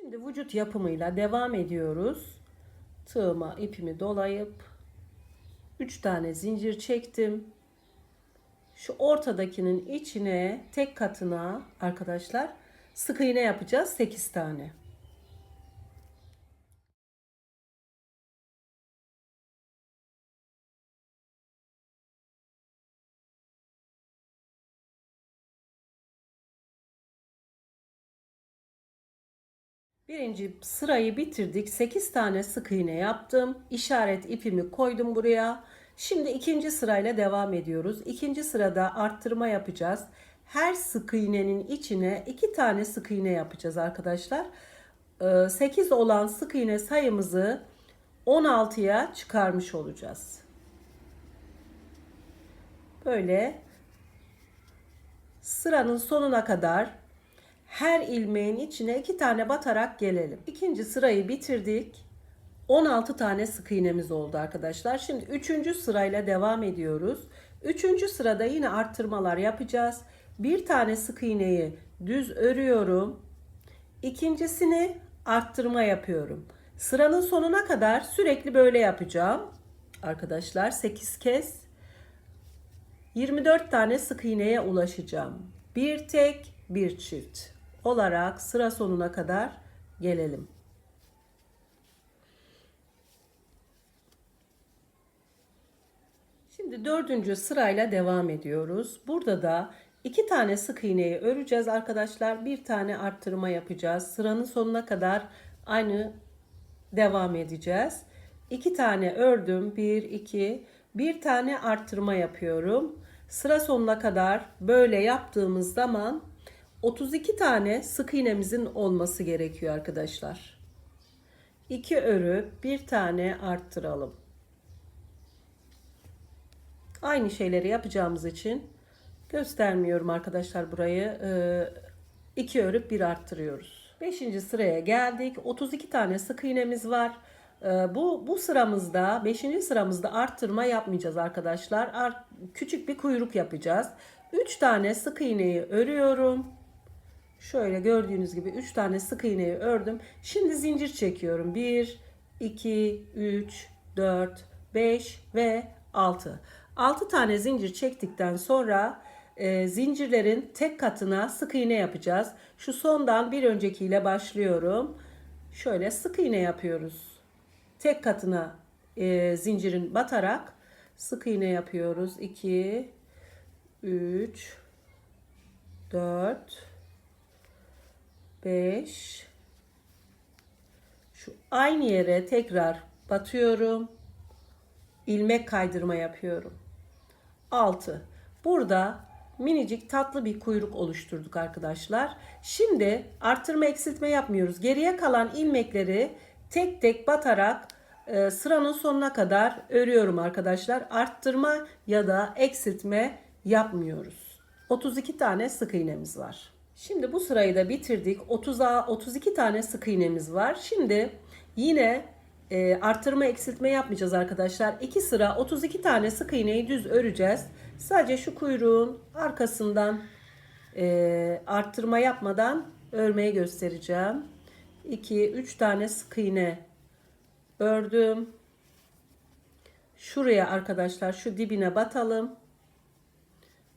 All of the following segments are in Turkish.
Şimdi vücut yapımıyla devam ediyoruz. Tığıma ipimi dolayıp 3 tane zincir çektim. Şu ortadakinin içine tek katına arkadaşlar sık iğne yapacağız 8 tane. Birinci sırayı bitirdik. 8 tane sık iğne yaptım. İşaret ipimi koydum buraya. Şimdi ikinci sırayla devam ediyoruz. İkinci sırada arttırma yapacağız. Her sık iğnenin içine 2 tane sık iğne yapacağız arkadaşlar. 8 olan sık iğne sayımızı 16'ya çıkarmış olacağız. Böyle sıranın sonuna kadar her ilmeğin içine iki tane batarak gelelim. İkinci sırayı bitirdik. 16 tane sık iğnemiz oldu arkadaşlar. Şimdi üçüncü sırayla devam ediyoruz. Üçüncü sırada yine arttırmalar yapacağız. Bir tane sık iğneyi düz örüyorum. İkincisini arttırma yapıyorum. Sıranın sonuna kadar sürekli böyle yapacağım. Arkadaşlar 8 kez 24 tane sık iğneye ulaşacağım. Bir tek, bir çift olarak sıra sonuna kadar gelelim. Şimdi dördüncü sırayla devam ediyoruz. Burada da iki tane sık iğneyi öreceğiz arkadaşlar. Bir tane arttırma yapacağız. Sıranın sonuna kadar aynı devam edeceğiz. İki tane ördüm. Bir, iki. Bir tane arttırma yapıyorum. Sıra sonuna kadar böyle yaptığımız zaman 32 tane sık iğnemizin olması gerekiyor arkadaşlar. 2 örü bir tane arttıralım. Aynı şeyleri yapacağımız için göstermiyorum arkadaşlar burayı. 2 örüp bir arttırıyoruz. 5. sıraya geldik. 32 tane sık iğnemiz var. Ee, bu bu sıramızda 5. sıramızda arttırma yapmayacağız arkadaşlar. Art, küçük bir kuyruk yapacağız. 3 tane sık iğneyi örüyorum. Şöyle gördüğünüz gibi 3 tane sık iğneyi ördüm. Şimdi zincir çekiyorum. 1 2 3 4 5 ve 6. 6 tane zincir çektikten sonra e, zincirlerin tek katına sık iğne yapacağız. Şu sondan bir öncekiyle başlıyorum. Şöyle sık iğne yapıyoruz tek katına e, zincirin batarak sık iğne yapıyoruz. 2 3 4 5 şu aynı yere tekrar batıyorum. ilmek kaydırma yapıyorum. 6. Burada minicik tatlı bir kuyruk oluşturduk arkadaşlar. Şimdi artırma eksiltme yapmıyoruz. Geriye kalan ilmekleri tek tek batarak e, sıranın sonuna kadar örüyorum arkadaşlar. Arttırma ya da eksiltme yapmıyoruz. 32 tane sık iğnemiz var. Şimdi bu sırayı da bitirdik. 30'a 32 tane sık iğnemiz var. Şimdi yine e, arttırma eksiltme yapmayacağız arkadaşlar. 2 sıra 32 tane sık iğneyi düz öreceğiz. Sadece şu kuyruğun arkasından e, arttırma yapmadan örmeye göstereceğim. 2 3 tane sık iğne ördüm. Şuraya arkadaşlar şu dibine batalım.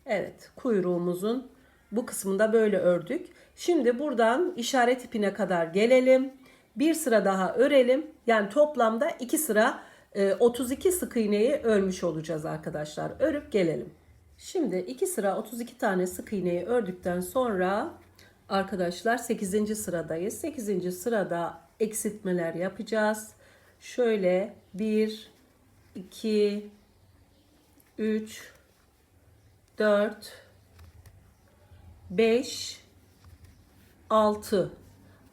Evet kuyruğumuzun bu kısmında böyle ördük. Şimdi buradan işaret ipine kadar gelelim. Bir sıra daha örelim. Yani toplamda iki sıra 32 e, sık iğneyi örmüş olacağız arkadaşlar. Örüp gelelim. Şimdi iki sıra 32 tane sık iğneyi ördükten sonra arkadaşlar 8. sıradayız. 8. sırada eksiltmeler yapacağız. Şöyle 1 2 3 4 5 6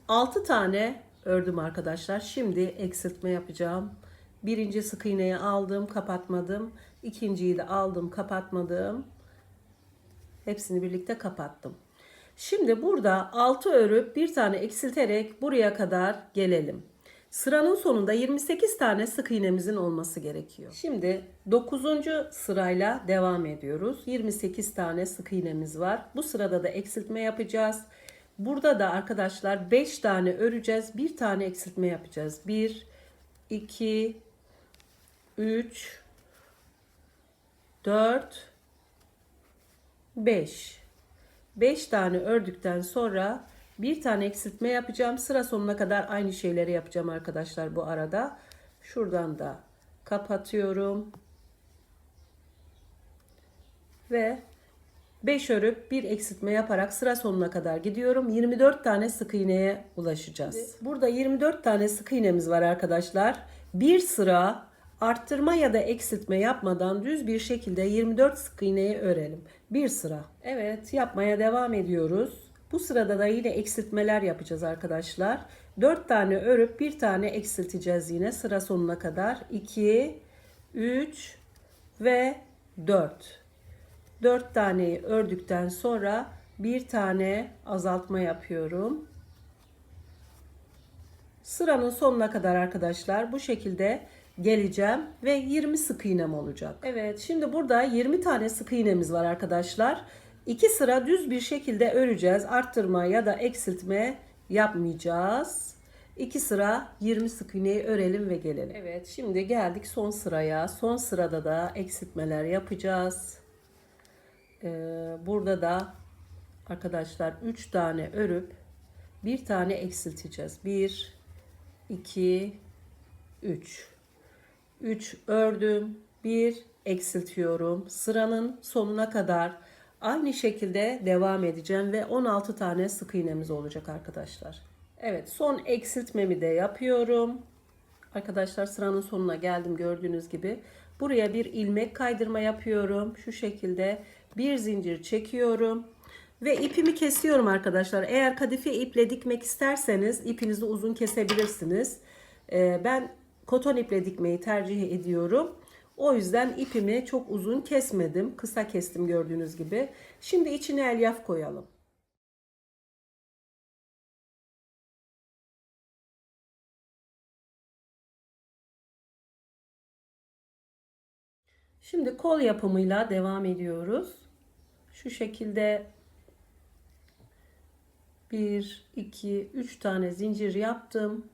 6 tane ördüm arkadaşlar. Şimdi eksiltme yapacağım. Birinci sık iğneyi aldım, kapatmadım. İkinciyi de aldım, kapatmadım. Hepsini birlikte kapattım. Şimdi burada 6 örüp bir tane eksilterek buraya kadar gelelim. Sıranın sonunda 28 tane sık iğnemizin olması gerekiyor. Şimdi 9. sırayla devam ediyoruz. 28 tane sık iğnemiz var. Bu sırada da eksiltme yapacağız. Burada da arkadaşlar 5 tane öreceğiz. Bir tane eksiltme yapacağız. 1 2 3 4 5 5 tane ördükten sonra bir tane eksiltme yapacağım. Sıra sonuna kadar aynı şeyleri yapacağım arkadaşlar bu arada. Şuradan da kapatıyorum. Ve 5 örüp bir eksiltme yaparak sıra sonuna kadar gidiyorum. 24 tane sık iğneye ulaşacağız. Burada 24 tane sık iğnemiz var arkadaşlar. Bir sıra arttırma ya da eksiltme yapmadan düz bir şekilde 24 sık iğneyi örelim. Bir sıra. Evet yapmaya devam ediyoruz. Bu sırada da yine eksiltmeler yapacağız arkadaşlar. 4 tane örüp bir tane eksilteceğiz yine sıra sonuna kadar. 2, 3 ve 4. 4 taneyi ördükten sonra bir tane azaltma yapıyorum. Sıranın sonuna kadar arkadaşlar bu şekilde geleceğim ve 20 sık iğnem olacak. Evet şimdi burada 20 tane sık iğnemiz var arkadaşlar. 2 sıra düz bir şekilde öreceğiz. Arttırma ya da eksiltme yapmayacağız. 2 sıra 20 sık iğneyi örelim ve gelelim. Evet şimdi geldik son sıraya. Son sırada da eksiltmeler yapacağız. Ee, burada da arkadaşlar 3 tane örüp bir tane eksilteceğiz. 1 2 3 3 ördüm. 1 eksiltiyorum. Sıranın sonuna kadar aynı şekilde devam edeceğim ve 16 tane sık iğnemiz olacak arkadaşlar. Evet, son eksiltmemi de yapıyorum. Arkadaşlar sıranın sonuna geldim gördüğünüz gibi. Buraya bir ilmek kaydırma yapıyorum. Şu şekilde bir zincir çekiyorum. Ve ipimi kesiyorum arkadaşlar. Eğer kadife iple dikmek isterseniz ipinizi uzun kesebilirsiniz. Ee, ben koton iple dikmeyi tercih ediyorum. O yüzden ipimi çok uzun kesmedim. Kısa kestim gördüğünüz gibi. Şimdi içine elyaf koyalım. Şimdi kol yapımıyla devam ediyoruz. Şu şekilde 1, 2, 3 tane zincir yaptım.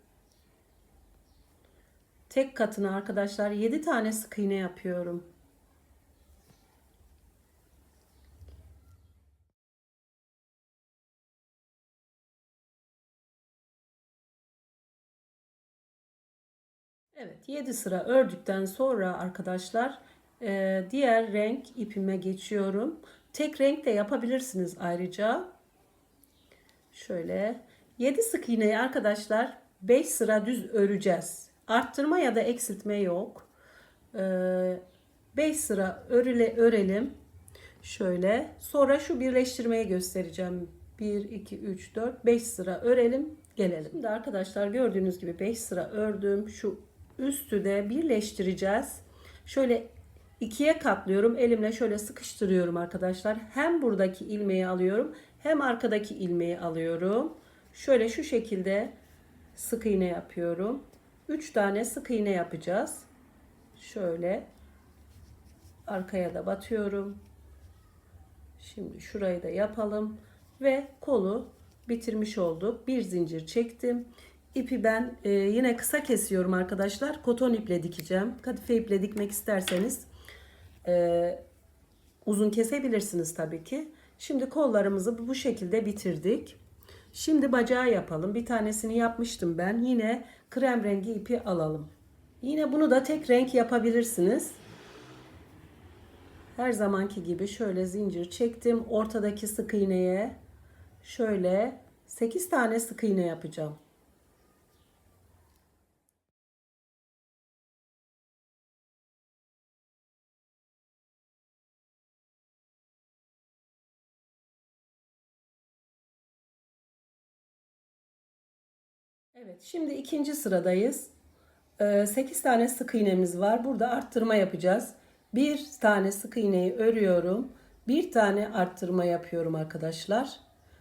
Tek katına arkadaşlar 7 tane sık iğne yapıyorum. Evet 7 sıra ördükten sonra arkadaşlar e, diğer renk ipime geçiyorum. Tek renk de yapabilirsiniz ayrıca. Şöyle 7 sık iğneyi arkadaşlar 5 sıra düz öreceğiz. Arttırma ya da eksiltme yok. 5 e, sıra örüle, örelim. Şöyle. Sonra şu birleştirmeyi göstereceğim. 1, 2, 3, 4, 5 sıra örelim. Gelelim. Şimdi arkadaşlar gördüğünüz gibi 5 sıra ördüm. Şu üstü de birleştireceğiz. Şöyle ikiye katlıyorum. Elimle şöyle sıkıştırıyorum arkadaşlar. Hem buradaki ilmeği alıyorum hem arkadaki ilmeği alıyorum. Şöyle şu şekilde sık iğne yapıyorum. 3 tane sık iğne yapacağız. Şöyle arkaya da batıyorum. Şimdi şurayı da yapalım ve kolu bitirmiş olduk. Bir zincir çektim. İpi ben e, yine kısa kesiyorum arkadaşlar. Koton iple dikeceğim. Kadife iple dikmek isterseniz e, uzun kesebilirsiniz tabii ki. Şimdi kollarımızı bu şekilde bitirdik. Şimdi bacağı yapalım. Bir tanesini yapmıştım ben. Yine krem rengi ipi alalım. Yine bunu da tek renk yapabilirsiniz. Her zamanki gibi şöyle zincir çektim. Ortadaki sık iğneye şöyle 8 tane sık iğne yapacağım. Evet şimdi ikinci sıradayız. 8 ee, tane sık iğnemiz var. Burada arttırma yapacağız. Bir tane sık iğneyi örüyorum. Bir tane arttırma yapıyorum arkadaşlar.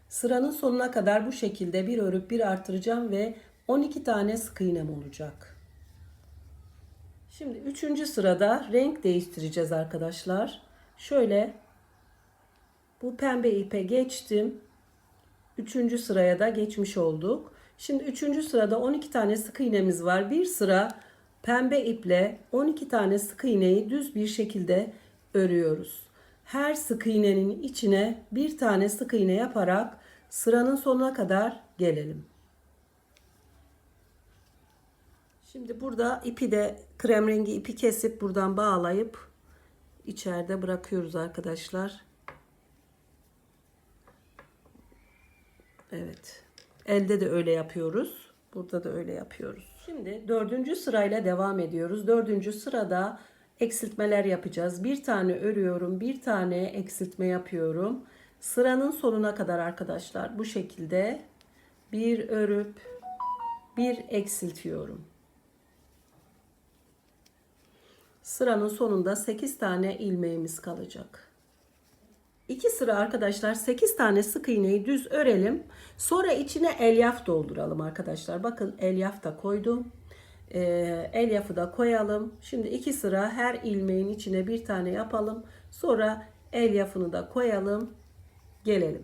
Sıranın sonuna kadar bu şekilde bir örüp bir arttıracağım ve 12 tane sık iğnem olacak. Şimdi üçüncü sırada renk değiştireceğiz arkadaşlar. Şöyle bu pembe ipe geçtim. Üçüncü sıraya da geçmiş olduk. Şimdi üçüncü sırada 12 tane sık iğnemiz var. Bir sıra pembe iple 12 tane sık iğneyi düz bir şekilde örüyoruz. Her sık iğnenin içine bir tane sık iğne yaparak sıranın sonuna kadar gelelim. Şimdi burada ipi de krem rengi ipi kesip buradan bağlayıp içeride bırakıyoruz arkadaşlar. Evet. Elde de öyle yapıyoruz. Burada da öyle yapıyoruz. Şimdi dördüncü sırayla devam ediyoruz. Dördüncü sırada eksiltmeler yapacağız. Bir tane örüyorum. Bir tane eksiltme yapıyorum. Sıranın sonuna kadar arkadaşlar bu şekilde bir örüp bir eksiltiyorum. Sıranın sonunda 8 tane ilmeğimiz kalacak. 2 sıra arkadaşlar 8 tane sık iğneyi düz örelim. Sonra içine elyaf dolduralım arkadaşlar. Bakın elyaf da koydum. Ee, elyafı da koyalım. Şimdi 2 sıra her ilmeğin içine bir tane yapalım. Sonra elyafını da koyalım. Gelelim.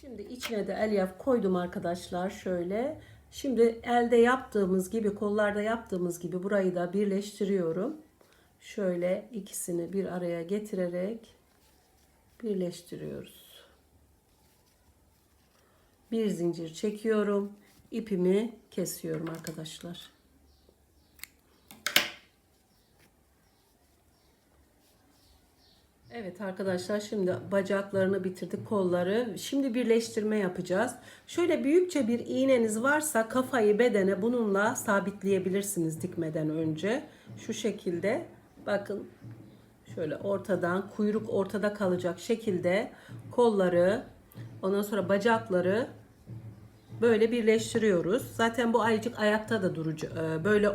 Şimdi içine de elyaf koydum arkadaşlar şöyle. Şimdi elde yaptığımız gibi kollarda yaptığımız gibi burayı da birleştiriyorum. Şöyle ikisini bir araya getirerek birleştiriyoruz. Bir zincir çekiyorum. ipimi kesiyorum arkadaşlar. Evet arkadaşlar şimdi bacaklarını bitirdik kolları. Şimdi birleştirme yapacağız. Şöyle büyükçe bir iğneniz varsa kafayı bedene bununla sabitleyebilirsiniz dikmeden önce. Şu şekilde bakın şöyle ortadan kuyruk ortada kalacak şekilde kolları ondan sonra bacakları böyle birleştiriyoruz. Zaten bu ayıcık ayakta da duracak. Böyle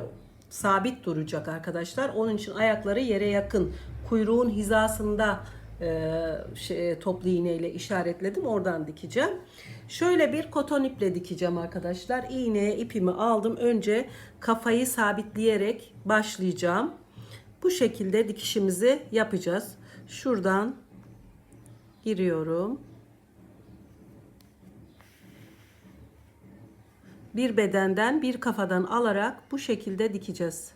sabit duracak arkadaşlar. Onun için ayakları yere yakın kuyruğun hizasında e, şey, toplu iğne ile işaretledim. Oradan dikeceğim. Şöyle bir koton iple dikeceğim arkadaşlar. İğneye ipimi aldım. Önce kafayı sabitleyerek başlayacağım. Bu şekilde dikişimizi yapacağız. Şuradan giriyorum. Bir bedenden bir kafadan alarak bu şekilde dikeceğiz.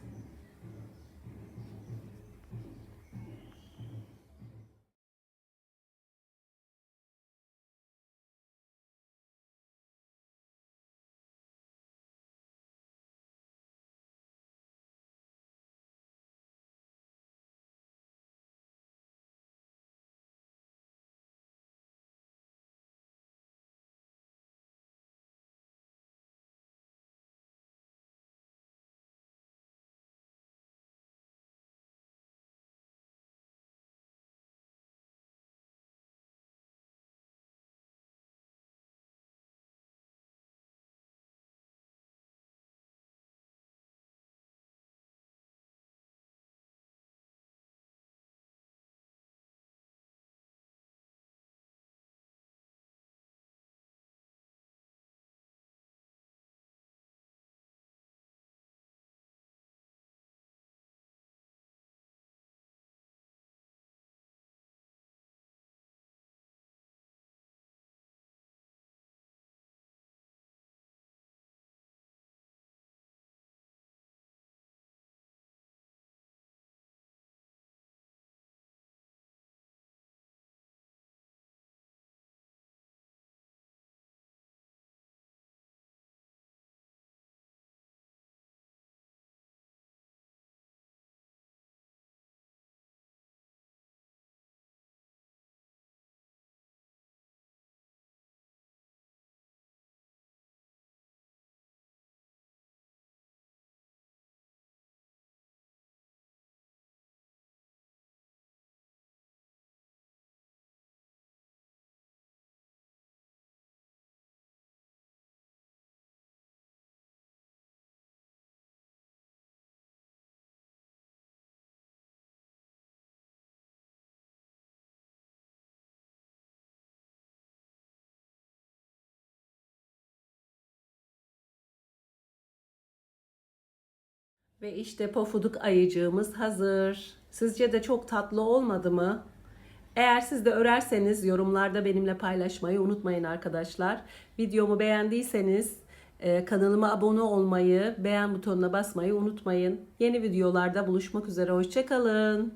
Ve işte pofuduk ayıcığımız hazır. Sizce de çok tatlı olmadı mı? Eğer siz de örerseniz yorumlarda benimle paylaşmayı unutmayın arkadaşlar. Videomu beğendiyseniz e, kanalıma abone olmayı, beğen butonuna basmayı unutmayın. Yeni videolarda buluşmak üzere. Hoşçakalın.